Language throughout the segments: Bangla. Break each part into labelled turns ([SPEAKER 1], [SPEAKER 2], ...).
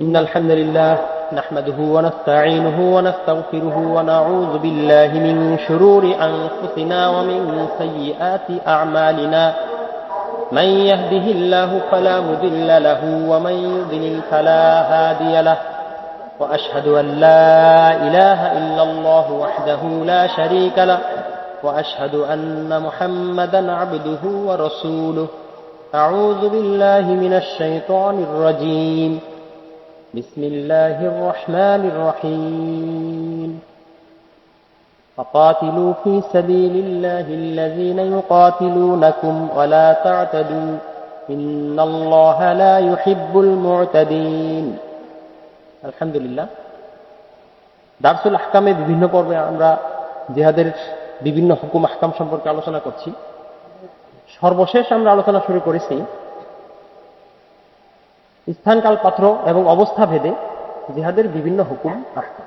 [SPEAKER 1] إن الحمد لله نحمده ونستعينه ونستغفره ونعوذ بالله من شرور أنفسنا ومن سيئات أعمالنا. من يهده الله فلا مضل له ومن يضلل فلا هادي له. وأشهد أن لا إله إلا الله وحده لا شريك له. وأشهد أن محمدا عبده ورسوله. أعوذ بالله من الشيطان الرجيم. بسم الله الرحمن الرحيم فقاتلوا في سبيل الله الذين يقاتلونكم ولا تعتدوا إن الله لا يحب المعتدين الحمد لله দারসুল আহকামে বিভিন্ন পর্বে আমরা জেহাদের বিভিন্ন হুকুম আহকাম সম্পর্কে আলোচনা করছি সর্বশেষ আমরা আলোচনা শুরু করেছি স্থানকাল পাত্র এবং অবস্থা ভেদে জিহাদের বিভিন্ন হুকুম আহকাম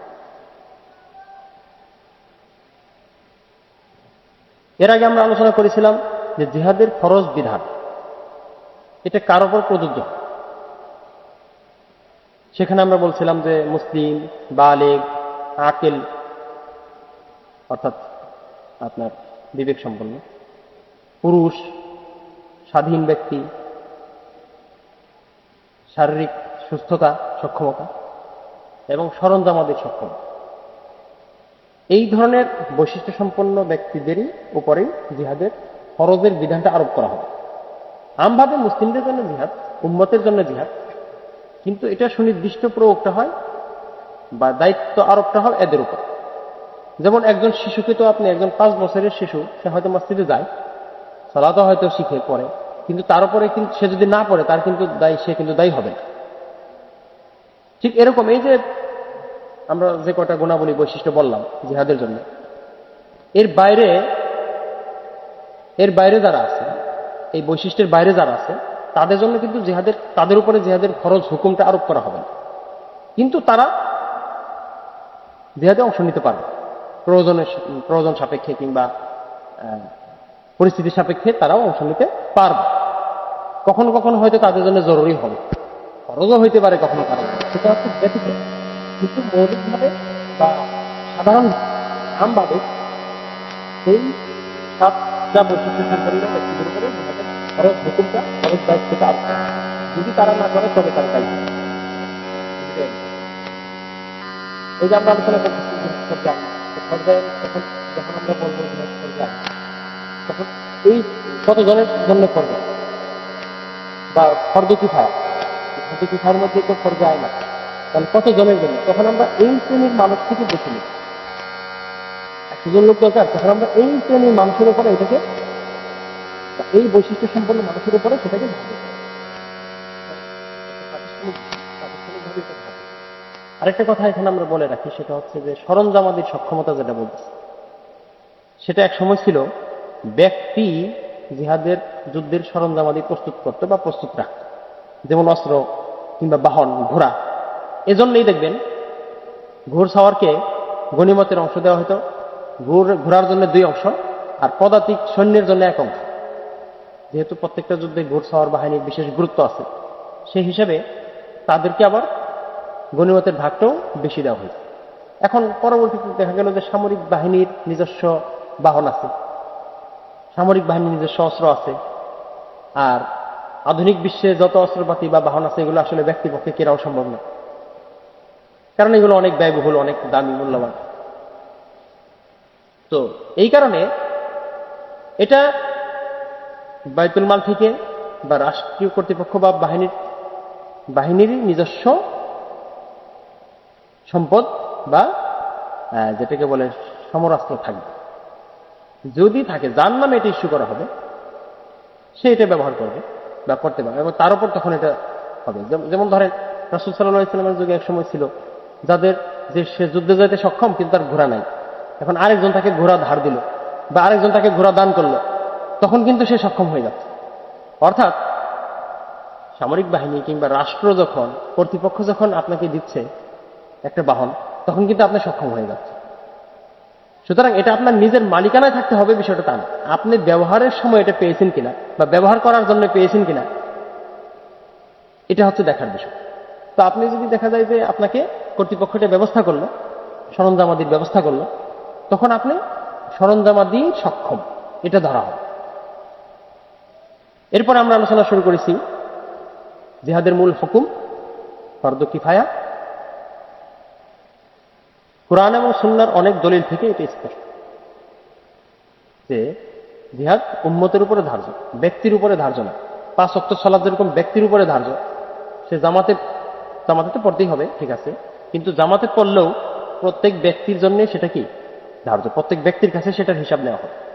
[SPEAKER 1] এর আগে আমরা আলোচনা করেছিলাম যে জিহাদের ফরজ বিধান, এটা কার ওপর প্রযোজ্য? সেখানে আমরা বলছিলাম যে মুসলিম, বালেগ, আকেল, অর্থাৎ আপনার বিবেক সম্পন্ন পুরুষ, স্বাধীন ব্যক্তি শারীরিক সুস্থতা, সক্ষমতা এবং সরঞ্জামাদের সক্ষমতা এই ধরনের বৈশিষ্ট্য সম্পন্ন ব্যক্তিদেরই উপরেই জিহাদের ফরজের বিধানটা আরোপ করা হবে। আমভাবে মুসলিমদের জন্য জিহাদ, উম্মতের জন্য জিহাদ, কিন্তু এটা সুনির্দিষ্ট প্রয়োগটা হয় বা দায়িত্ব আরোপটা হয় এদের উপর। যেমন একজন শিশুকে তো আপনি একজন পাঁচ বছরের শিশু, সে হয়তো মসজিদে যায়, সালাতো হয়তো শিখে, পড়ে কিন্তু তার উপরে কিন্তু সে যদি না পড়ে, তার কিন্তু দায়ী, সে কিন্তু দায়ী হবে না। ঠিক এরকম এই যে আমরা যে কটা গুণাবলী বৈশিষ্ট্য বললাম জিহাদের জন্য, এর বাইরে এর বাইরে যারা আছে, এই বৈশিষ্ট্যের বাইরে যারা আছে, তাদের জন্য কিন্তু জিহাদের, তাদের উপরে জিহাদের খরচ হুকুমটা আরোপ করা হবে না। কিন্তু তারা জিহাদে অংশ নিতে পারবে। প্রয়োজনের, প্রয়োজন সাপেক্ষে কিংবা পরিস্থিতি সাপেক্ষে তারাও অংশ নিতে পারবে। কখনো কখনো হয়তো তাদের জন্য জরুরি হবে। খরচও হইতে পারে কখনো কারণ সেটা হচ্ছে ব্যতীত। কিন্তু মৌলিকভাবে বা সাধারণ আমভাবে সেই সাতটা বৈশিষ্ট্য সম্পন্ন ব্যক্তিদের উপরে খরচ হুকুমটা খরচ দায়িত্বটা আসবে যদি তারা না করে, তবে তার দায়িত্ব এই যে আমরা আলোচনা করতেছি পর্যায়ে যখন আমরা বলব পর্যায়ে তখন এই কতজনের জন্য করবে বা ফর্দ কিফায় ফর্দ কিফায়ের মধ্যে তো পর্যায়ে না। তাহলে কত জনের জন্য? তখন আমরা এই শ্রেণির মানুষ থেকে বেছে নিই। একজন লোক দরকার, তখন আমরা এই শ্রেণির মানুষের উপরে এটাকে, এই বৈশিষ্ট্য সম্পন্ন মানুষের উপরে সেটাকে আরেকটা কথা এখানে আমরা বলে রাখি, সেটা হচ্ছে যে সরঞ্জামাদির সক্ষমতা যেটা বলতেছে, সেটা এক সময় ছিল ব্যক্তি জিহাদের যুদ্ধের সরঞ্জামাদি প্রস্তুত করতে বা প্রস্তুত রাখত। যেমন অস্ত্র কিংবা বাহন, ঘোড়া। এজন্যই দেখবেন ঘোর সাওয়ারকে গণিমতের অংশ দেওয়া হতো। ঘোর ঘোড়ার জন্য দুই অংশ আর পদাতিক সৈন্যের জন্য এক অংশ। যেহেতু প্রত্যেকটা যুদ্ধে ঘোর সাওয়ার বাহিনীর বিশেষ গুরুত্ব আছে, সেই হিসেবে তাদেরকে আবার গণিমতের ভাগটাও বেশি দেওয়া হয়েছে। এখন পরবর্তীতে দেখা গেল যে সামরিক বাহিনীর নিজস্ব বাহন আছে। সামরিক বাহিনীর নিজস্ব অস্ত্র আছে, আর আধুনিক বিশ্বে যত অস্ত্রপাতি বা বাহন আছে, এগুলো আসলে ব্যক্তিপক্ষে কেনাও সম্ভব না। কারণ এগুলো অনেক ব্যয়বহুল, অনেক দামি, মূল্যবান। তো এই কারণে এটা বাইতুল মাল থেকে বা রাষ্ট্রীয় কর্তৃপক্ষ বা বাহিনীর বাহিনীর নিজস্ব সম্পদ বা যেটাকে বলে সমরাস্ত্র থাকবে। যদি থাকে, যার নামে এটা ইস্যু করা হবে, সে এটা ব্যবহার করবে বা করতে পারবে এবং তার উপর তখন এটা হবে। যেমন ধরেন, রাসুল সাল্লাহ ইসলামের যুগে এক সময় ছিল, যাদের যে সে যুদ্ধে যেতে সক্ষম, কিন্তু তার ঘোড়া নাই। এখন আরেকজন তাকে ঘোড়া ধার দিল বা আরেকজন তাকে ঘোড়া দান করল, তখন কিন্তু সে সক্ষম হয়ে যাচ্ছে। অর্থাৎ, সামরিক বাহিনী কিংবা রাষ্ট্র যখন, কর্তৃপক্ষ যখন আপনাকে দিচ্ছে একটা বাহন, তখন কিন্তু আপনি সক্ষম হয়ে যাচ্ছে সুতরাং এটা আপনার নিজের মালিকানায় থাকতে হবে বিষয়টা তা না। আপনি ব্যবহারের সময় এটা পেয়েছেন কিনা বা ব্যবহার করার জন্য পেয়েছেন কিনা, এটা হচ্ছে দেখার বিষয়। তো আপনি যদি দেখা যায় যে আপনাকে কর্তৃপক্ষ এটা ব্যবস্থা করল, সরঞ্জামাদির ব্যবস্থা করল, তখন আপনি সরঞ্জামাদি সক্ষম, এটা ধরা হবে। এরপর আমরা আলোচনা শুরু করেছি জিহাদের মূল হুকুম, ফর্দ কিফায়া কোরআন এবং সুন্নার অনেক দলিল থেকে এটা স্পষ্ট। যে জিহাদ উম্মতের উপরে ধার্য, ব্যক্তির উপরে ধার্য না। পাঁচ অক্ট সলাদ যেরকম ব্যক্তির উপরে ধার্য, সে জামাতে জামাতে তো পড়তেই হবে, ঠিক আছে। কিন্তু জামাতে পড়লেও প্রত্যেক ব্যক্তির জন্য সেটা কি? ধার্য। প্রত্যেক ব্যক্তির কাছে সেটার হিসাব নেওয়া হবে।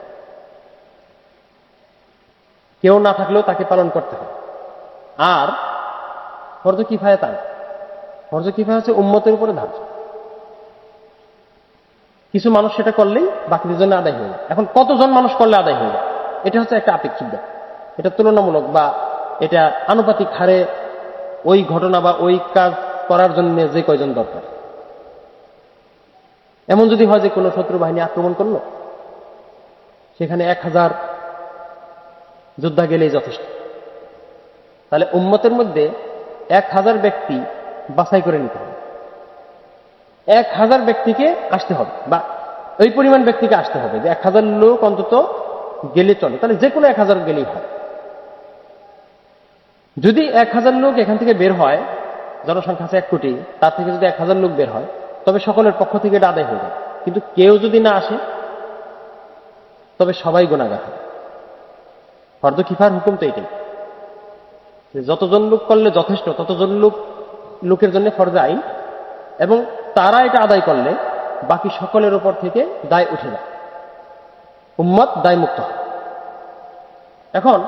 [SPEAKER 1] কেউ না থাকলেও তাকে পালন করতে হবে। আর ফরজ কিফায়া তা না। ফরজ কিফায়া হচ্ছে উম্মতের উপরে ধার্য। কিছু মানুষ সেটা করলেই বাকিদের জন্য আদায় হয়ে যায়। এখন কতজন মানুষ করলে আদায় হয়ে যায়? এটা হচ্ছে একটা আপেক্ষিক ব্যাপার। এটা তুলনামূলক বা এটা আনুপাতিক হারে ওই ঘটনা বা ওই কাজ করার জন্য যে কয়জন দরকার। এমন যদি হয় যে কোনো শত্রু বাহিনী আক্রমণ করল, সেখানে এক হাজার যোদ্ধা গেলেই যথেষ্ট। তাহলে উম্মতের মধ্যে এক হাজার ব্যক্তি বাছাই করে নিতে হবে। এক হাজার ব্যক্তিকে আসতে হবে বা ওই পরিমাণ ব্যক্তিকে আসতে হবে যে এক হাজার লোক অন্তত গেলে চলে। তাহলে যে কোনো এক হাজার গেলেই হয়। যদি এক হাজার লোক এখান থেকে বের হয়, জনসংখ্যা আছে এক কোটি, তার থেকে যদি এক হাজার লোক বের হয়, তবে সকলের পক্ষ থেকে এটা আদায় হয়ে যায়। কিন্তু কেউ যদি না আসে, তবে সবাই গোনাগার হবে। ফর্দ কিফার হুকুম তো এটাই। যতজন লোক করলে যথেষ্ট, ততজন লোক, লোকের জন্য ফরজ আইন। এবং তারা এটা আদায় করলে বাকি সকলের উপর থেকে দায় উঠে যায়। উম্মত দায়মুক্ত এখন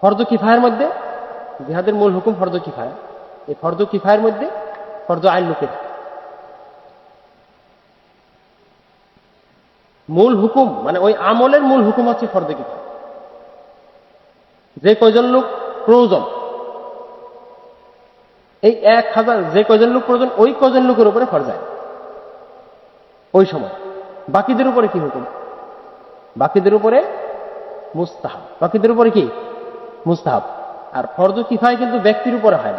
[SPEAKER 1] ফর্দ কিফায়ের মধ্যে জিহাদের মূল হুকুম ফর্দ কিফায়া। এই ফর্দ কিফায়ের মধ্যে ফর্দ আইন লুকে মূল হুকুম মানে ওই আমলের মূল হুকুম হচ্ছে ফর্দ কিফায়া। যে কয়জন লোক প্রয়োজন এই এক হাজার যে কজন লোক প্রয়োজন, ওই কজন লোকের উপরে ফরজায় ওই সময়। বাকিদের উপরে কি হুকুম? বাকিদের উপরে মুস্তাহাব। বাকিদের উপরে কি? মুস্তাহাব। আর ফরজ কিফায় কিন্তু ব্যক্তির উপরে হয় না।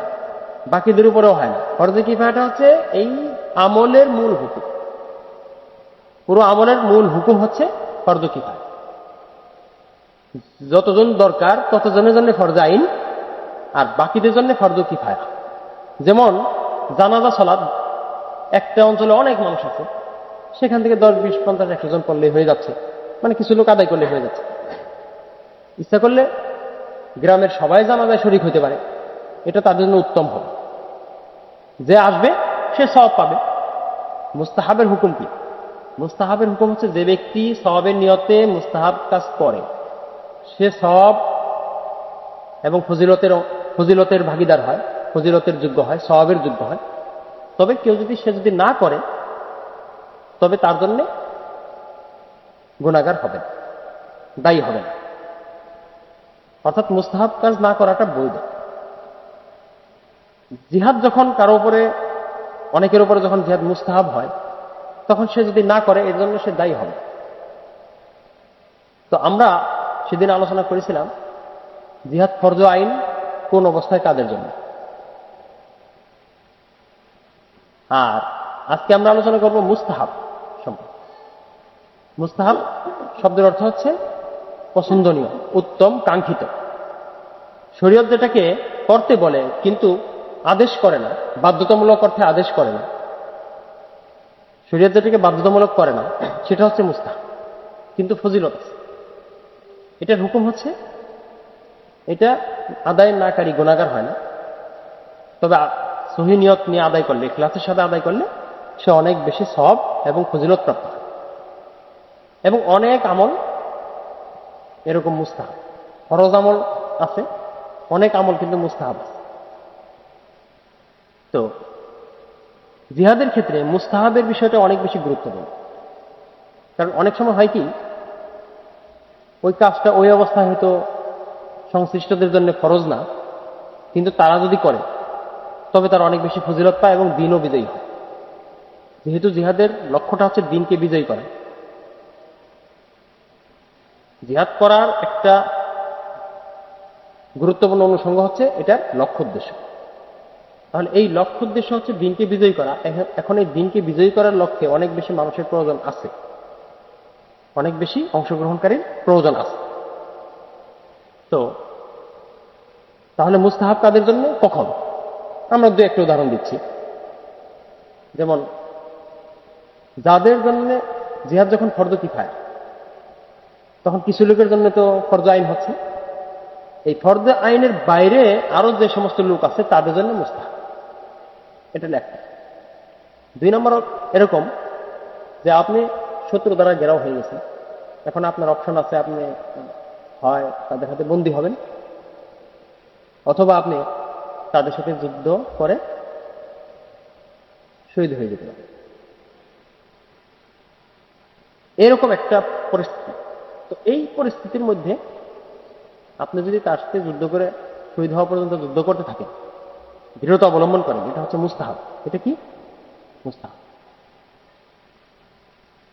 [SPEAKER 1] বাকিদের উপরেও হয় না। ফরজ কিফায়টা হচ্ছে এই আমলের মূল হুকুম। পুরো আমলের মূল হুকুম হচ্ছে ফরজ কিফায়। যতজন দরকার, ততজনের জন্য ফরজ আইন। আর বাকিদের জন্য ফরজ কিফায়া যেমন জানাজা, সলাদ, একটা অঞ্চলে অনেক মানুষ আছে, সেখান থেকে দশ, বিশ, পঞ্চাশ, একশো জন করলে হয়ে যাচ্ছে। মানে কিছু লোক আদায় করলে হয়ে যাচ্ছে। ইচ্ছা করলে গ্রামের সবাই জানাজায় শরিক হইতে পারে। এটা তাদের জন্য উত্তম হবে। যে আসবে, সে সব পাবে। মুস্তাহাবের হুকুম কি? মুস্তাহাবের হুকুম হচ্ছে যে ব্যক্তি সবের নিয়তে মুস্তাহাব কাজ করে, সে সব এবং ফজিলতের ফজিলতের ভাগিদার হয়। ফজিলতের যোগ্য হয় সবাবের যোগ্য হয়। তবে কেউ যদি সে যদি না করে, তবে তার জন্যে গুণাগার হবে দায়ী হবে অর্থাৎ মুস্তাহাব কাজ না করাটা বৈধ। জিহাদ যখন কারও উপরে, অনেকের উপরে যখন জিহাদ মুস্তাহাব হয়, তখন সে যদি না করে, এর জন্য সে দায়ী হবে তো আমরা সেদিন আলোচনা করেছিলাম, জিহাদ ফরজ আইন কোন অবস্থায় কাদের জন্য? আর আজকে আমরা আলোচনা করব মুস্তাহাব সম্পর্কে। মুস্তাহাব শব্দের অর্থ হচ্ছে পছন্দনীয়, উত্তম, কাঙ্ক্ষিত। শরীয়ত যেটাকে করতে বলে কিন্তু আদেশ করে না, বাধ্যতামূলক অর্থে আদেশ করে না, শরীয়ত যেটাকে বাধ্যতামূলক করে না, সেটা হচ্ছে মুস্তাহাব। কিন্তু ফজিলত আছে। এটার হুকুম হচ্ছে, এটা আদায় নাকারী গুণাগার হয় না। তবে সহি নিয়ত নিয়ে আদায় করলে ক্লাসের সাথে আদায় করলে সে অনেক বেশি সব এবং ফজিলত প্রাপ্ত হয়। এবং অনেক আমল এরকম মুস্তাহাব। ফরজ আমল আছে, অনেক আমল কিন্তু মুস্তাহাব আছে। তো, জিহাদের ক্ষেত্রে মুস্তাহাবের বিষয়টা অনেক বেশি গুরুত্বপূর্ণ। কারণ অনেক সময় হয় কি, ওই কাজটা ওই অবস্থায় হয়তো সংশ্লিষ্টদের জন্য ফরজ না, কিন্তু তারা যদি করে তবে তার অনেক বেশি ফজিলত পায় এবং দিনও বিজয়ী হয়। যেহেতু জিহাদের লক্ষ্যটা হচ্ছে দিনকে বিজয়ী করা। জিহাদ করার একটা গুরুত্বপূর্ণ অনুষঙ্গ হচ্ছে এটার লক্ষ্য উদ্দেশ্য। তাহলে এই লক্ষ্য উদ্দেশ্য হচ্ছে দিনকে বিজয়ী করা। এখন এই দিনকে বিজয়ী করার লক্ষ্যে অনেক বেশি মানুষের প্রয়োজন আছে। অনেক বেশি অংশগ্রহণকারীর প্রয়োজন আছে। তো তাহলে মুস্তাহাব কাদের জন্য? কখন? আমরা দু একটা উদাহরণ দিচ্ছি। যেমন, যাদের জন্য জিহাদ যখন ফর্দ কিফায় তখন কিছু লোকের জন্য তো ফর্দ আইন হচ্ছে। এই ফর্দ আইনের বাইরে আরও যে সমস্ত লোক আছে, তাদের জন্য মুস্তাহাব। এটা লেখা। দুই নম্বর এরকম যে আপনি শত্রু দ্বারা ঘেরাও হয়ে গেছেন। এখন আপনার অপশন আছে, আপনি হয়, তাদের হাতে বন্দী হবেন। অথবা আপনি তাদের সাথে যুদ্ধ করে শহীদ হয়ে যেতে পারেন এরকম একটা পরিস্থিতি। তো এই পরিস্থিতির মধ্যে আপনি যদি তার সাথে যুদ্ধ করে শহীদ হওয়া পর্যন্ত যুদ্ধ করতে থাকেন, দৃঢ়তা অবলম্বন করেন, এটা হচ্ছে মুস্তাহাব। এটা কি? মুস্তাহাব।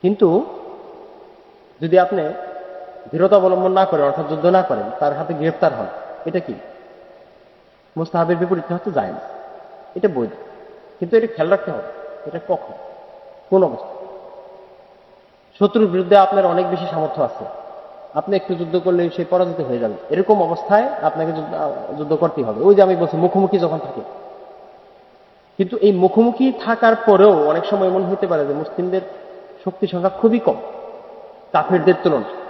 [SPEAKER 1] কিন্তু যদি আপনি দৃঢ়তা অবলম্বন না করেন, অর্থাৎ যুদ্ধ না করেন, তার হাতে গ্রেফতার হন, এটা কি? মুস্তাহাবের বিপরীতে হচ্ছে যায় না। এটা বৈধ। কিন্তু এটা খেয়াল রাখতে হবে, এটা কখন? কোন অবস্থা? শত্রুর বিরুদ্ধে আপনার অনেক বেশি সামর্থ্য আছে। আপনি একটু যুদ্ধ করলে সে পরাজিত হয়ে যাবে। এরকম অবস্থায় আপনাকে যুদ্ধ করতেই হবে। ওই যে আমি বলছি, মুখোমুখি যখন থাকে। কিন্তু এই মুখোমুখি থাকার পরেও অনেক সময় এমন হতে পারে যে মুসলিমদের শক্তি সংখ্যা খুবই কম। কাফেরদের তুলনায়।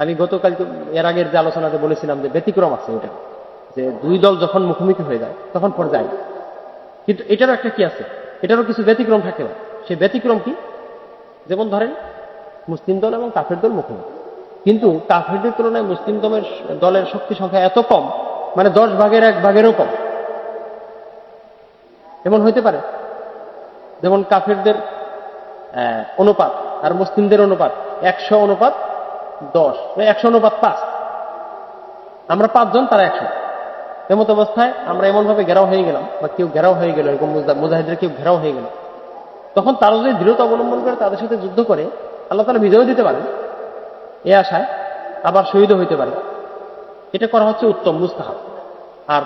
[SPEAKER 1] আমি গতকাল এর আগের যে আলোচনাতে বলেছিলাম যে ব্যতিক্রম আছে এটা। যে দুই দল যখন মুখোমুখি হয়ে যায়, তখন পরে যায় কিন্তু এটারও একটা কি আছে? এটারও কিছু ব্যতিক্রম থাকে না। সে ব্যতিক্রম কি? যেমন ধরেন, মুসলিম দল এবং কাফের দল মুখোমুখি। কিন্তু কাফেরদের তুলনায় মুসলিম দলের দলের শক্তি সংখ্যা এত কম মানে দশ ভাগের এক ভাগেরও কম। এমন হইতে পারে। যেমন কাফেরদের অনুপাত আর মুসলিমদের অনুপাত একশো অনুপাত দশ একশো অনুপাত পাঁচ। আমরা পাঁচজন, তারা একশো। এমত অবস্থায় আমরা এমন ভাবে ঘেরাও হয়ে গেলাম, বা কেউ ঘেরাও হয়ে গেল, এরকম মুজাহিদের কেউ ঘেরাও হয়ে গেল। তখন তারা যদি দৃঢ়তা অবলম্বন করে তাদের সাথে যুদ্ধ করে, আল্লাহ তালা বিজয় দিতে পারেন। এ আশায় আবার শহীদও হইতে পারে। এটা করা হচ্ছে উত্তম, মুস্তাহাব। আর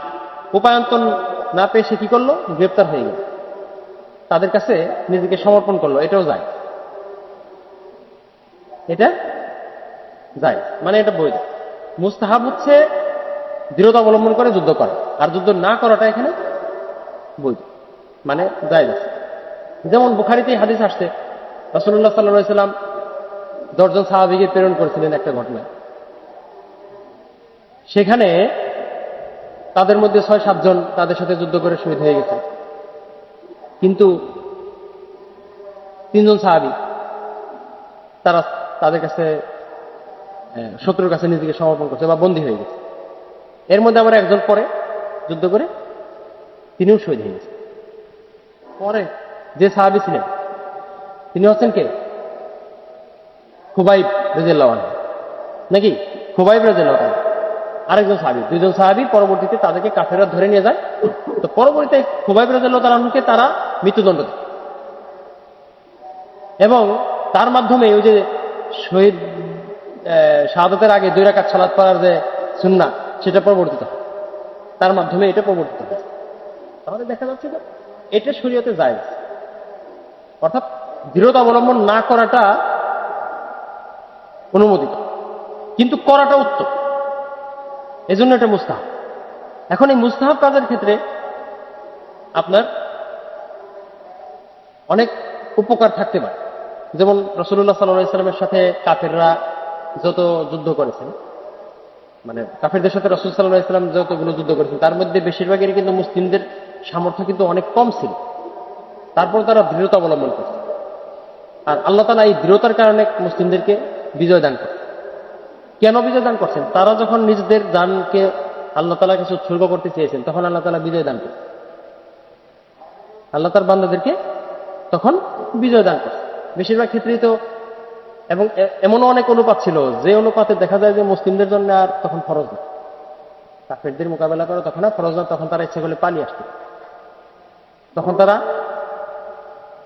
[SPEAKER 1] উপায়ন্তন না পেয়ে সে কি করল? গ্রেপ্তার হয়ে গেল। তাদের কাছে নিজেকে সমর্পণ করল, এটাও যায়। এটা যায়। মানে এটা বৈধ। মুস্তাহাব হচ্ছে দৃঢ়তা অবলম্বন করে যুদ্ধ করা। আর যুদ্ধ না করাটা এখানে বৈধ। মানে যায় আছে যেমন বুখারিতে হাদিস আসছে রসুল্লাহ সাল্লাহ সাল্লাম দশজন সাহাবিকে প্রেরণ করেছিলেন একটা ঘটনায়। সেখানে তাদের মধ্যে ছয় সাতজন তাদের সাথে যুদ্ধ করে শহীদ হয়ে গেছে। কিন্তু তিনজন সাহাবি, তারা তাদের কাছে শত্রুর কাছে নিজেকে সমর্পণ করছে বা বন্দী হয়ে গেছে। এর মধ্যে আবার একজন পরে যুদ্ধ করে তিনিও শহীদ হয়ে গেছে। পরে যে সাহাবি ছিলেন, তিনি হচ্ছেন কে? খুবাইব রাজিয়াল্লাহু নাকি? খুবাইব রাজিয়াল্লাহু আরেকজন সাহাবি, দুইজন সাহাবি পরবর্তীতে তাদেরকে কাফেরা ধরে নিয়ে যায়। তো পরবর্তীতে খুবাইব আনহুকে তারা মৃত্যুদণ্ড দেয়। এবং তার মাধ্যমে ওই যে শহীদ শাহাদতের আগে দুই রাকাত সালাত পড়ার যে সুন্না সেটা প্রবর্তিত তার মাধ্যমে এটা প্রবর্তিত হয়েছে তাহলে দেখা যাচ্ছে যে এটা শরীয়তে যায় অর্থাৎ দৃঢ়তা অবলম্বন না করাটা অনুমোদিত। কিন্তু করাটা উত্তম। এজন্য এটা মুস্তাহাব। এখন এই মুস্তাহাব কাজের ক্ষেত্রে আপনার অনেক উপকার থাকতে পারে। যেমন রসুল্লাহ সাল্লামের সাথে কাফেররা যত যুদ্ধ করেছেন মানে কাফেরদের সাথে রসুল সাল্লাহ ইসলাম যতগুলো যুদ্ধ করেছেন, তার মধ্যে বেশিরভাগেরই কিন্তু মুসলিমদের সামর্থ্য কিন্তু অনেক কম ছিল। তারপর তারা দৃঢ়তা অবলম্বন করছে। আর আল্লাহ তালা এই দৃঢ়তার কারণে মুসলিমদেরকে বিজয় দান করে কেন বিজয় দান করছেন? তারা যখন নিজেদের দানকে আল্লাহ তালার কাছে উৎসর্গ করতে চেয়েছেন, তখন আল্লাহ তালা বিজয় দান করে আল্লাহ তার বান্দাদেরকে তখন বিজয় দান করছে বেশিরভাগ ক্ষেত্রেই তো এবং এমনও অনেক অনুপাত ছিল। যে অনুপাতে দেখা যায় যে মুসলিমদের জন্য আর তখন ফরজ না। কাফেরদের মোকাবেলা করে তখন আর ফরজ না, তখন তারা ইচ্ছে করলে পালিয়ে আসত তখন তারা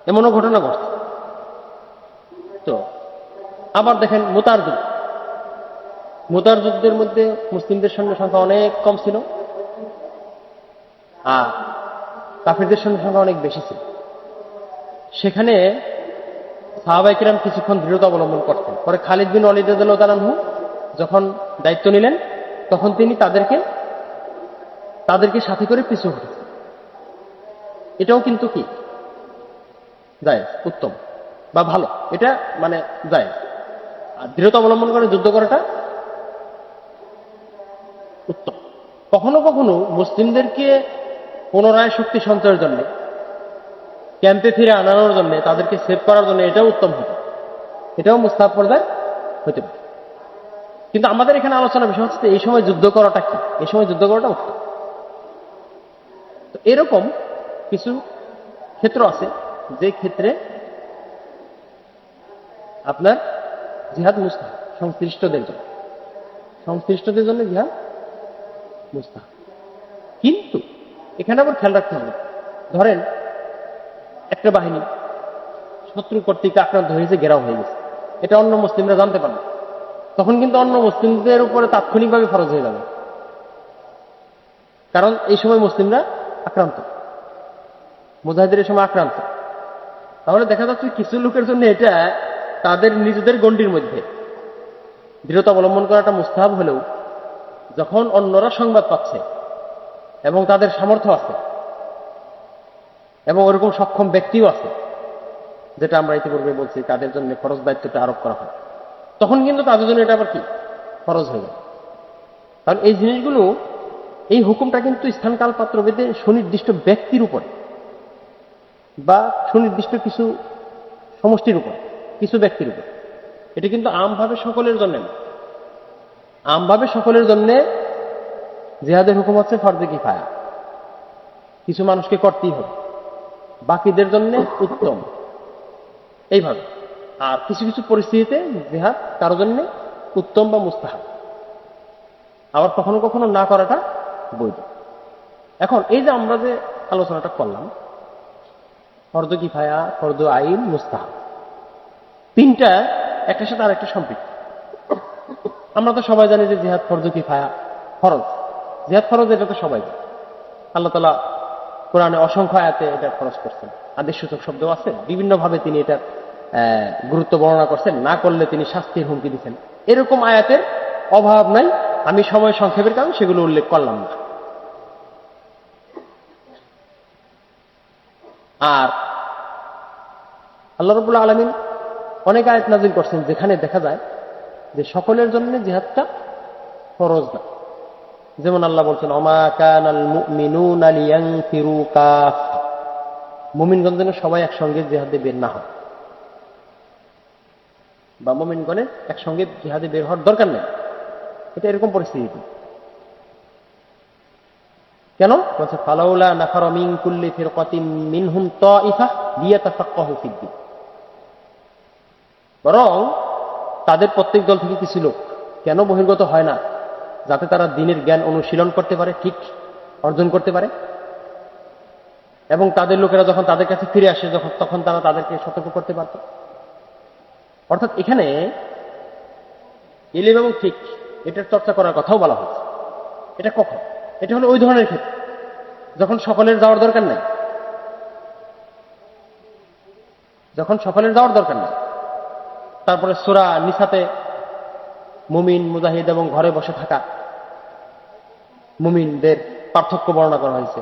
[SPEAKER 1] এমনও ঘটনা ঘটছে। তো, আবার দেখেন মোতার যুদ্ধ মোতার যুদ্ধের মধ্যে মুসলিমদের সৈন্য সংখ্যা অনেক কম ছিল। আর কাফিরদের সঙ্গে সংখ্যা অনেক বেশি ছিল। সেখানে সাহাবাইকিরাম কিছুক্ষণ দৃঢ়তা অবলম্বন করতেন। পরে খালিদ বিন অলিদ তালানহু যখন দায়িত্ব নিলেন, তখন তিনি তাদেরকে তাদেরকে সাথে করে পিছু হটেছেন এটাও কিন্তু কি? যায় উত্তম বা ভালো। এটা মানে যায় আর দৃঢ়তা অবলম্বন করে, যুদ্ধ করাটা উত্তম। কখনো কখনো মুসলিমদেরকে পুনরায় শক্তি সঞ্চয়ের জন্য ক্যাম্পে ফিরে আনানোর জন্য, তাদেরকে সেভ করার জন্য এটাও উত্তম হতে। এটাও মুস্তাব পর্যায়ে হতে পারে। কিন্তু আমাদের এখানে আলোচনা বিষয় হচ্ছে এই সময় যুদ্ধ করাটা কি? এই সময় যুদ্ধ করাটা উত্তম। তো এরকম কিছু ক্ষেত্র আছে, যে ক্ষেত্রে আপনার জিহাদ মুস্তাহ সংশ্লিষ্টদের জন্য। সংশ্লিষ্টদের জন্য জিহাদ মুস্তাহ কিন্তু এখানে আবার খেয়াল রাখতে হবে। ধরেন একটা বাহিনী শত্রু কর্তৃক আক্রান্ত হয়েছে, ঘেরাও হয়ে গেছে। এটা অন্য মুসলিমরা জানতে পারবে। তখন কিন্তু অন্য মুসলিমদের উপরে তাৎক্ষণিকভাবে ফরজ হয়ে যাবে। কারণ এই সময় মুসলিমরা আক্রান্ত। মুজাহিদের এই সময় আক্রান্ত। তাহলে দেখা যাচ্ছে কিছু লোকের জন্য এটা তাদের নিজেদের গণ্ডির মধ্যে। দৃঢ়তা অবলম্বন করাটা মুস্তাহাব হলেও যখন অন্যরা সংবাদ পাচ্ছে এবং তাদের সামর্থ্য আছে এবং ওরকম সক্ষম ব্যক্তিও আছে, যেটা আমরা ইতিপূর্বে বলছি তাদের জন্য খরচ দায়িত্বটা আরোপ করা হয়। তখন কিন্তু তাদের জন্য এটা আবার কি? খরচ হয়ে যায়। কারণ এই জিনিসগুলো, এই হুকুমটা কিন্তু স্থানকাল পাত্রভেদে সুনির্দিষ্ট ব্যক্তির উপরে বা সুনির্দিষ্ট কিছু সমষ্টির উপর, কিছু ব্যক্তির উপর। এটা কিন্তু আমভাবে সকলের জন্য না। আমভাবে সকলের জন্যে জেহাদের হুকুম হচ্ছে ফর্দে কি ফায়া কিছু মানুষকে করতেই হবে। বাকিদের জন্য উত্তম। এইভাবে। আর কিছু কিছু পরিস্থিতিতে জেহাদ কারও জন্য উত্তম বা মুস্তাহাব। আবার কখনো কখনো না করাটা বৈধ। এখন এই যে আমরা যে আলোচনাটা করলাম, ফর্দ কিফায়া, ফর্দ আইন, মুস্তাহাব। তিনটা একটার সাথে আরেকটা সম্পৃক্ত। আমরা তো সবাই জানি যে জিহাদ ফর্দ কিফায়া ফরজ। জিহাদ ফরজ, এটা তো সবাই জানে। আল্লাহ তালা কোরআনে অসংখ্য আয়াতে এটা খরচ করছেন। আদেশ সূচক শব্দ আছে, বিভিন্নভাবে তিনি এটার গুরুত্ব বর্ণনা করছেন। না করলে তিনি শাস্তির হুমকি দিচ্ছেন। এরকম আয়াতের অভাব নাই। আমি সময় সংক্ষেপের কারণে সেগুলো উল্লেখ করলাম না। আর আল্লাহ রবুল্লা আলমিন অনেক আয়াত নাজিল করছেন, যেখানে দেখা যায় যে সকলের জন্য জিহাদটা ফরজ না। যেমন আল্লাহ বলছেন অমা কান আল মুমিনুন লিয়ানফিরু কাফা মুমিনগণ যেন সবাই একসঙ্গে জিহাদে বের না হয়। বা মুমিনগণের একসঙ্গে জিহাদে বের হওয়ার দরকার নেই। এটা এরকম পরিস্থিতি। কেন? বলছে, ফালাউলা নাফার মিন কুল্লি ফিরকাতিন মিনহুম তাইফা লিয়াতাফাক্কাহু ফিদ্দিন বরং তাদের প্রত্যেক দল থেকে কিছু লোক। কেন বহির্গত হয় না? যাতে তারা দিনের জ্ঞান অনুশীলন করতে পারে, ঠিক অর্জন করতে পারে। এবং তাদের লোকেরা যখন তাদের কাছে ফিরে আসে, যখন তখন তারা তাদেরকে সতর্ক করতে পারত। অর্থাৎ এখানে এলিম এবং ঠিক এটার চর্চা করার কথাও বলা হচ্ছে এটা কখন? এটা হলো ওই ধরনের ক্ষেত্রে। যখন সকলের যাওয়ার দরকার নাই। যখন সকলের যাওয়ার দরকার নেই। তারপরে সোরা নিসাতে মুমিন, মুজাহিদ এবং ঘরে বসে থাকা। মুমিনদের পার্থক্য বর্ণনা করা হয়েছে।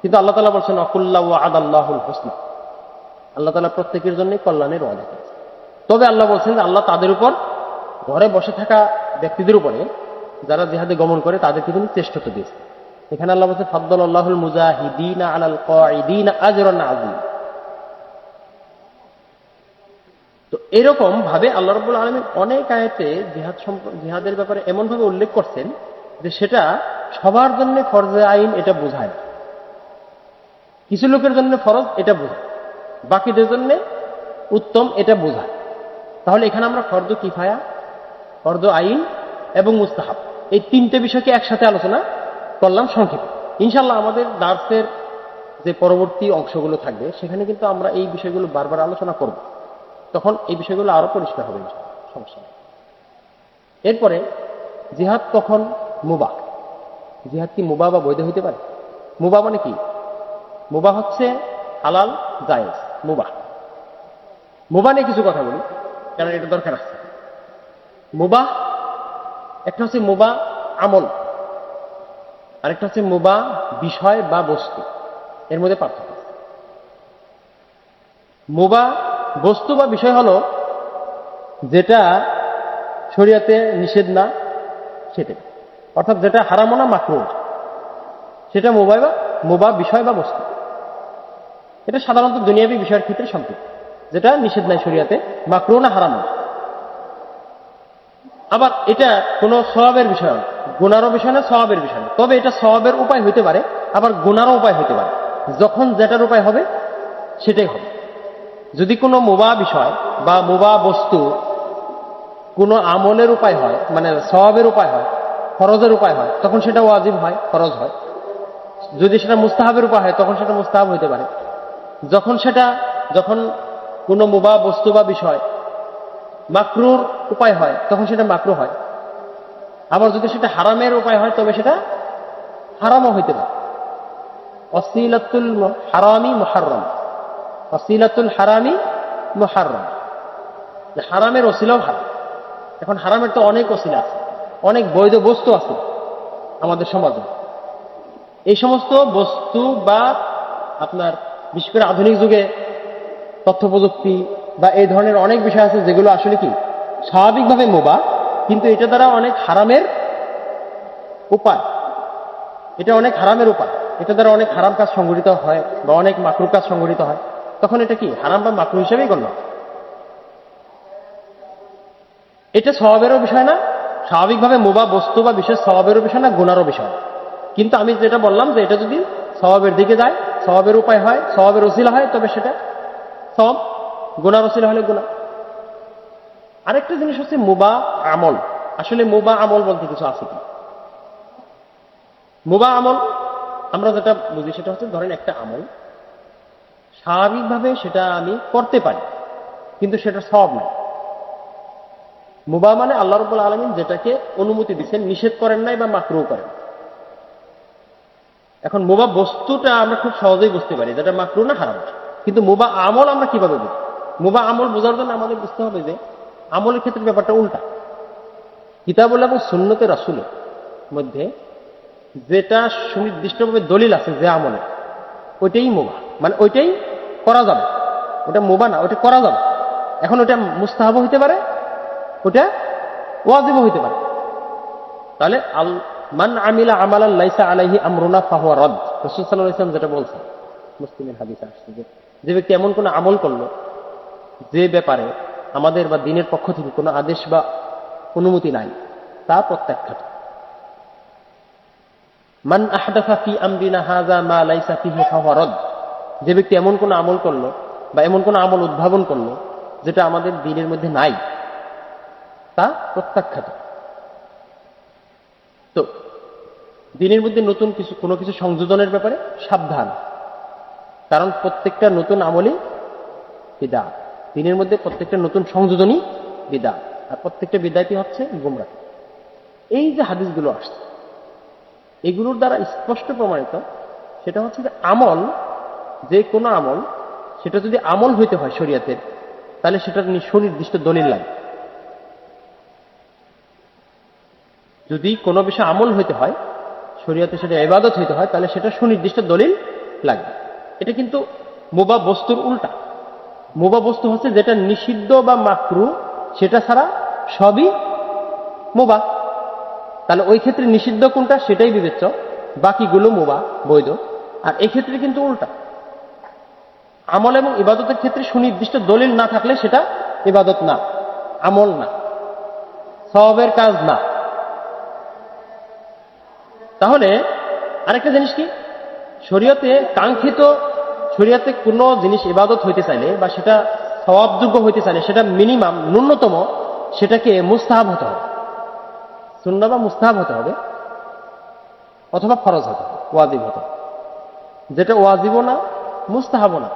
[SPEAKER 1] কিন্তু আল্লাহ তালা বলছেন, অকুল্লা ও আদাল্লাহুল হোসনা। আল্লাহ তালা প্রত্যেকের জন্যই কল্যাণের ওয়াদা করেছে তবে আল্লাহ বলছেন যে আল্লাহ তাদের উপর ঘরে বসে থাকা ব্যক্তিদের উপরে যারা জেহাদে গমন করে, তাদেরকে তিনি শ্রেষ্ঠত্ব দিয়েছে এখানে আল্লাহ বলছে ফদ্দল আল্লাহুল মুজাহিদিন আলাল কঈদিন আজরান আজিম তো এরকম ভাবে আল্লাহ রব্বুল আলমীর অনেক আয়তে জিহাদ জিহাদের ব্যাপারে এমন ভাবে উল্লেখ করছেন যে সেটা সবার জন্য ফরজে আইন এটা বোঝায় না। কিছু লোকের জন্য ফরজ এটা বোঝায় বাকিদের জন্য উত্তম এটা বোঝায় তাহলে এখানে আমরা ফর্দ কিফায়া ফর্দ আইন এবং মুস্তাহাব এই তিনটে বিষয়কে একসাথে আলোচনা করলাম সংক্ষেপে। ইনশাল্লাহ আমাদের দার্সের যে পরবর্তী অংশগুলো থাকবে, সেখানে কিন্তু আমরা এই বিষয়গুলো বারবার আলোচনা করব। তখন এই বিষয়গুলো আরও পরিষ্কার হবে সমস্যা এরপরে জিহাদ কখন মুবা জিহাদ কি মুবা বা বৈধ হইতে পারে? মুবা মানে কি? মুবা হচ্ছে হালাল, জায়েজ মুবা মুবা নিয়ে কিছু কথা বলি, কারণ এটা দরকার আছে। মুবা একটা হচ্ছে মুবা আমল, আরেকটা হচ্ছে মুবা বিষয় বা বস্তু। এর মধ্যে পার্থক্য। মুবা বস্তু বা বিষয় হলো যেটা শরিয়াতে নিষেধ না, সেটাই। অর্থাৎ যেটা হারামো না মাকরু সেটা মোবাই বা মোবা বিষয় বা বস্তু। এটা সাধারণত দুনিয়াবী বিষয়ের ক্ষেত্রে সম্পৃক্ত যেটা নিষেধ নাই শরিয়াতে মাকরু না হারামো। আবার এটা কোনো স্বভাবের বিষয় না গুণারও বিষয় না স্বভাবের বিষয় না। তবে এটা স্বভাবের উপায় হইতে পারে, আবার গুণারও উপায় হইতে পারে। যখন যেটার উপায় হবে, সেটাই হবে। যদি কোনো মোবা বিষয় বা মোবা বস্তু কোনো আমলের উপায় হয় মানে স্বভাবের উপায় হয় ফরজের উপায় হয়, তখন সেটা ওয়াজিব হয়, ফরজ হয়। যদি সেটা মুস্তাহাবের উপায় হয়, তখন সেটা মুস্তাহাব হইতে পারে। যখন সেটা, যখন কোনো মুবা, বস্তু বা বিষয় মাকরুর উপায় হয়, তখন সেটা মাকরু হয়। আবার যদি সেটা হারামের উপায় হয়, তবে সেটা হারামও হইতে পারে। অসিলাতুল হারামি মুহাররম। অসিলাতুল হারামি মুহাররম। যে হারামের অসিলাও হারাম। এখন হারামের তো অনেক অসিলা আছে। অনেক বৈধ বস্তু আছে আমাদের সমাজে। এই সমস্ত বস্তু বা আপনার, বিশেষ করে আধুনিক যুগে তথ্য প্রযুক্তি বা এই ধরনের অনেক বিষয় আছে যেগুলো আসলে কি, স্বাভাবিকভাবে মোবা, কিন্তু এটা দ্বারা অনেক হারামের উপায়। এটা অনেক হারামের উপায়। এটা দ্বারা অনেক হারাম কাজ সংগঠিত হয় বা অনেক মাকরু কাজ সংগঠিত হয়। তখন এটা কি, হারাম বা মাকরু হিসেবেই গণ্য? এটা স্বভাবেরও বিষয় না স্বাভাবিকভাবে মোবা বস্তু বা বিশেষ স্বভাবেরও বিষয় না, গুণারও বিষয়। কিন্তু আমি যেটা বললাম যে এটা যদি স্বভাবের দিকে যায়, স্বভাবের উপায় হয়, স্বভাবের ওসিলা হয়, তবে সেটা সব গুণার ওসিলা হলে গুণা। আরেকটা জিনিস হচ্ছে মুবা আমল। আসলে মুবা আমল বলতে কিছু আছে কি? মুবা আমল, আমরা যেটা বুঝি সেটা হচ্ছে ধরেন একটা আমল, স্বাভাবিকভাবে সেটা আমি করতে পারি, কিন্তু সেটা সব নয় মুবা মানে আল্লাহ রব্বুল আলমিন যেটাকে অনুমতি দিচ্ছেন নিষেধ করেন নাই বা মাকরু করেন এখন মোবা বস্তুটা আমরা খুব সহজেই বুঝতে পারি যেটা মাকরু না হারাম। কিন্তু মোবা আমল আমরা কীভাবে বুঝি? মোবা আমল বোঝার জন্য আমাদের বুঝতে হবে যে আমলের ক্ষেত্রে ব্যাপারটা উল্টা। কিতাবুল এবং সুন্নতের রাসুলের মধ্যে যেটা সুনির্দিষ্টভাবে দলিল আছে যে আমলে, ওইটাই মোবা। মানে ওইটাই করা যাবে। ওটা মোবা না ওটা করা যাবে। এখন ওটা মুস্তাহাব হইতে পারে ওটা ওয়াজিব হইতে পারে। তাহলে আল, মান আমিলা আমালান লাইসা আলাইহি আমরুনা ফাহুয়া রদ। রসুল সাল্লাহ ইসলাম যেটা বলছেন, মুসলিমের হাদিস আসছে যে যে ব্যক্তি এমন কোনো আমল করল, যে ব্যাপারে আমাদের বা দিনের পক্ষ থেকে কোনো আদেশ বা অনুমতি নাই, তা প্রত্যাখ্যাত। মান আহদাফা ফি আমরিনা হাজা মা লাইসা ফিহি ফাহুয়া রদ। যে ব্যক্তি এমন কোনো আমল করল বা এমন কোনো আমল উদ্ভাবন করল, যেটা আমাদের দিনের মধ্যে নাই তা প্রত্যাখ্যাত। তো, দিনের মধ্যে নতুন কিছু, কোনো কিছু সংযোজনের ব্যাপারে সাবধান। কারণ প্রত্যেকটা নতুন আমলই বিদা দিনের মধ্যে প্রত্যেকটা নতুন সংযোজনই বিদা আর প্রত্যেকটা বিদায়টি হচ্ছে গুমরা এই যে হাদিসগুলো আসছে, এগুলোর দ্বারা স্পষ্ট প্রমাণিত, সেটা হচ্ছে যে আমল, যে কোনো আমল, সেটা যদি আমল হইতে হয় শরীয়তের, তাহলে সেটার নি- সুনির্দিষ্ট দলিল লাগে। যদি কোনো বিষয় আমল হইতে হয়, শরীয়তে সেটা এবাদত হইতে হয়, তাহলে সেটা সুনির্দিষ্ট দলিল লাগবে। এটা কিন্তু মোবা বস্তুর উল্টা। মোবা বস্তু হচ্ছে যেটা নিষিদ্ধ বা মাকরু, সেটা ছাড়া সবই মোবা। তাহলে ওই ক্ষেত্রে নিষিদ্ধ কোনটা, সেটাই বিবেচ্য, বাকিগুলো মোবা, বৈধ। আর এক্ষেত্রে কিন্তু উল্টা। আমল এবং ইবাদতের ক্ষেত্রে সুনির্দিষ্ট দলিল না থাকলে সেটা ইবাদত না, আমল না। সবের কাজ না। তাহলে আরেকটা জিনিস কি? শরীয়তে কাঙ্ক্ষিত, শরীয়তে কোনো জিনিস ইবাদত হইতে চাইলে বা সেটা স্বভাবযোগ্য হইতে চাইলে সেটা মিনিমাম, ন্যূনতম সেটাকে মুস্তাহাব হতে হবে। শূন্য বা মুস্তাহাব হতে হবে অথবা ফরজ হতে ওয়াজিব হতে যেটা ওয়াজিবও না, মুস্তাহাবও না,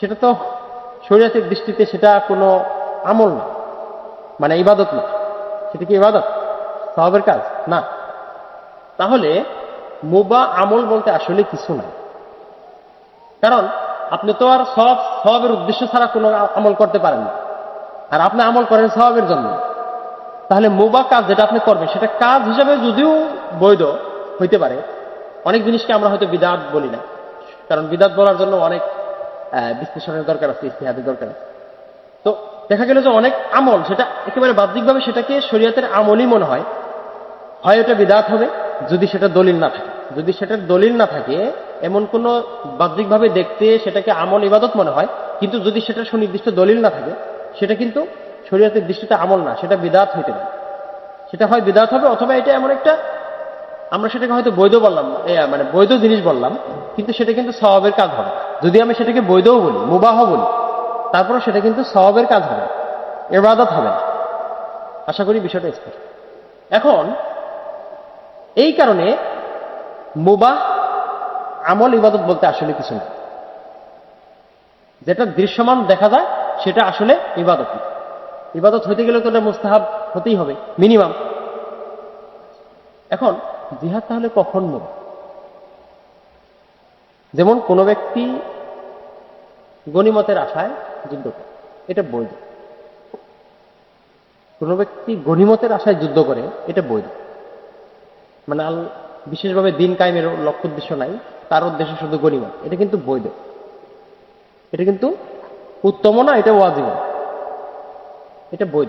[SPEAKER 1] সেটা তো শরীয়তের দৃষ্টিতে সেটা কোনো আমল না মানে ইবাদত না। সেটা কি ইবাদত? স্বভাবের কাজ? না। তাহলে মুবা আমল বলতে আসলে কিছু নাই। কারণ আপনি তো আর সব, সবের উদ্দেশ্য ছাড়া কোনো আমল করতে পারেন না। আর আপনি আমল করেন সবের জন্য। তাহলে মুবা কাজ যেটা আপনি করবেন, সেটা কাজ হিসাবে যদিও বৈধ হইতে পারে, অনেক জিনিসকে আমরা হয়তো বিদাত বলি না। কারণ বিদাত বলার জন্য অনেক বিশ্লেষণের দরকার আছে ইতিহাদের দরকার আছে। তো দেখা গেল যে অনেক আমল, সেটা একেবারে বাহ্যিকভাবে সেটাকে শরীয়তের আমলই মনে হয় হয় ওটা বিদাত হবে। যদি সেটা দলিল না থাকে। যদি সেটার দলিল না থাকে, এমন কোন বাহ্যিকভাবে দেখতে সেটাকে আমল ইবাদত মনে হয়, কিন্তু যদি সেটা সুনির্দিষ্ট দলিল না থাকে, সেটা কিন্তু শরীয়তের দৃষ্টিতে আমল না, সেটা বিদাত হইতে পারে। সেটা হয় বিদাত হবে অথবা এটা এমন একটা, আমরা সেটাকে হয়তো বৈধ বললাম মানে বৈধ জিনিস বললাম, কিন্তু সেটা কিন্তু স্বভাবের কাজ হবে। যদি আমি সেটাকে বৈধও বলি মুবাহ বলি তারপরে সেটা কিন্তু স্বভাবের কাজ হবে, এবাদত হবে আশা করি বিষয়টা স্পষ্ট। এখন এই কারণে মুবাহ, আমল, ইবাদত বলতে আসলে কিছু না। যেটা দৃশ্যমান দেখা যায়, সেটা আসলে ইবাদত। ইবাদত হইতে গেলে তো মুস্তাহাব হতেই হবে, মিনিমাম। এখন, জিহাদ তাহলে কখন মুবাহ যেমন কোনো ব্যক্তি গণিমতের আশায় যুদ্ধ করে, এটা বৈধ। কোনো ব্যক্তি গণিমতের আশায় যুদ্ধ করে, এটা বৈধ। মানে আল বিশেষভাবে দিন কায়েমের লক্ষ্য উদ্দেশ্য নাই, তার উদ্দেশ্য শুধু গণিমত। এটা কিন্তু বৈধ। এটা কিন্তু উত্তম না, এটা ওয়াজিব এটা বৈধ।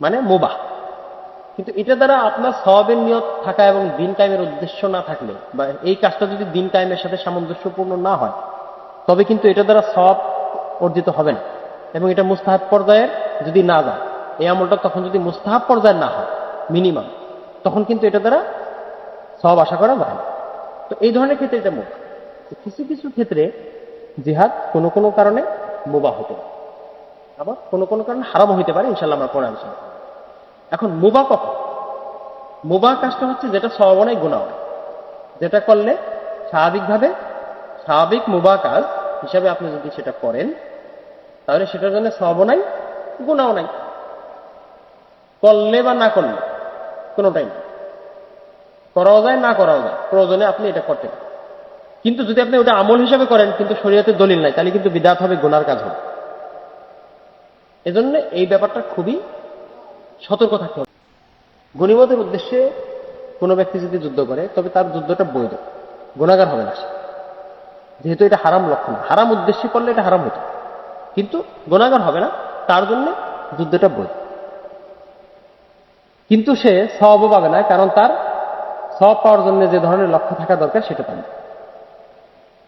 [SPEAKER 1] মানে মোবা কিন্তু এটা দ্বারা আপনার সবের নিয়ত থাকা এবং দিন কায়েমের উদ্দেশ্য না থাকলে বা এই কাজটা যদি দিন কায়েমের সাথে সামঞ্জস্যপূর্ণ না হয়, তবে কিন্তু এটা দ্বারা সব অর্জিত হবে না। এবং এটা মুস্তাহাব পর্যায়ের যদি না যায়, এই আমলটা তখন যদি মুস্তাহাব পর্যায়ের না হয়, মিনিমাম। তখন কিন্তু এটা দ্বারা সব আশা করা যায় তো এই ধরনের ক্ষেত্রে এটা মুখ। কিছু কিছু ক্ষেত্রে জিহাদ কোনো কোনো কারণে মুবা হতে আবার কোনো কোনো কারণে হারাম হইতে পারে ইনশাল্লাহ আমরা পরে আলোচনা এখন মুবা কখন? মুবা কাজটা হচ্ছে যেটা সবাই গুণা হয়। যেটা করলে স্বাভাবিকভাবে স্বাভাবিক মুবা কাজ হিসাবে আপনি যদি সেটা করেন, তাহলে সেটার জন্য সবও গুণাও নাই। করলে বা না করলে কোনোটাই না করাও যায়, না করাও যায়, প্রয়োজনে আপনি এটা করতে কিন্তু যদি আপনি ওটা আমল হিসাবে করেন, কিন্তু শরীয়তে দলিল নাই, তাহলে কিন্তু বিদাত হবে, গুনার কাজ হবে। এজন্য এই ব্যাপারটা খুবই সতর্ক থাকতে হবে। গণিমতের উদ্দেশ্যে কোনো ব্যক্তি যদি যুদ্ধ করে, তবে তার যুদ্ধটা বৈধ। গুণাগার হবে না যেহেতু এটা হারাম লক্ষণ। হারাম উদ্দেশ্যে করলে এটা হারাম হতো। কিন্তু গুণাগার হবে না, তার জন্য যুদ্ধটা বৈধ। কিন্তু সে সবও পাবে না, কারণ তার সব পাওয়ার জন্য যে ধরনের লক্ষ্য থাকা দরকার সেটা পাবে।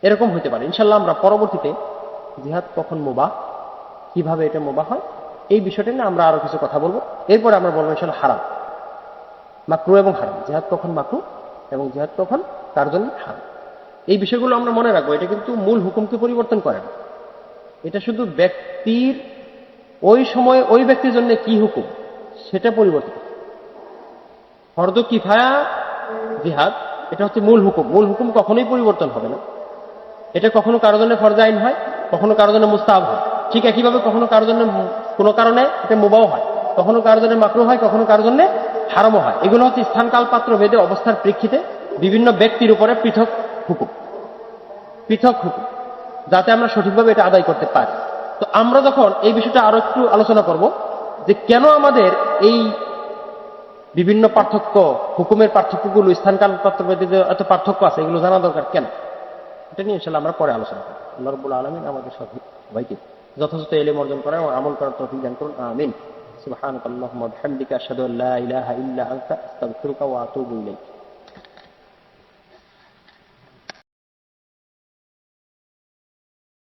[SPEAKER 1] এরকম হতে পারে। ইনশাল্লাহ আমরা পরবর্তীতে জিহাদ কখন মোবা কীভাবে এটা মোবা হয়, এই বিষয়টা নিয়ে আমরা আরও কিছু কথা বলব। এরপরে আমরা বলব ইনশাল্লাহ হারাম। মাকরু এবং হারাম। জিহাদ কখন মাকরু এবং জিহাদ কখন তার জন্য হারাম। এই বিষয়গুলো আমরা মনে রাখব। এটা কিন্তু মূল হুকুমকে পরিবর্তন করে না। এটা শুধু ব্যক্তির ওই সময় ওই ব্যক্তির জন্য কি হুকুম, সেটা পরিবর্তন। ফর্দ কিফায়া জিহাদ, এটা হচ্ছে মূল হুকুম। মূল হুকুম কখনোই পরিবর্তন হবে না। এটা কখনো কারও জন্য ফরজা আইন হয়, কখনো কারও জন্য মুস্তাহাব হয়। ঠিক একইভাবে কখনো কারও জন্য কোনো কারণে এটা মুবাও হয়, কখনো কারও জন্য মাকরু হয়, কখনো কারও জন্য হারামও হয়। এগুলো হচ্ছে স্থান পাত্র ভেদে অবস্থার প্রেক্ষিতে বিভিন্ন ব্যক্তির উপরে পৃথক হুকুম। পৃথক হুকুম, যাতে আমরা সঠিকভাবে এটা আদায় করতে পারি। তো আমরা যখন এই বিষয়টা আরও একটু আলোচনা করব যে কেন আমাদের এই বিভিন্ন পার্থক্য, হুকুমের পার্থক্যগুলো, স্থানকাল পাত্র ভেদে এত পার্থক্য আছে, এগুলো জানা দরকার কেন? এটা নিয়ে ইনশাল্লাহ আমরা পরে আলোচনা করব। আল্লাহ রবুল আলমিন আমাদের সবাইকে যথাযথ এলেম অর্জন করা এবং আমল করার তফিক দান করুন। আমিন। আল্লা ইলাহা ইল্লা আনতা আস্তাগফিরুকা ওয়া আতুবু ইলাইক।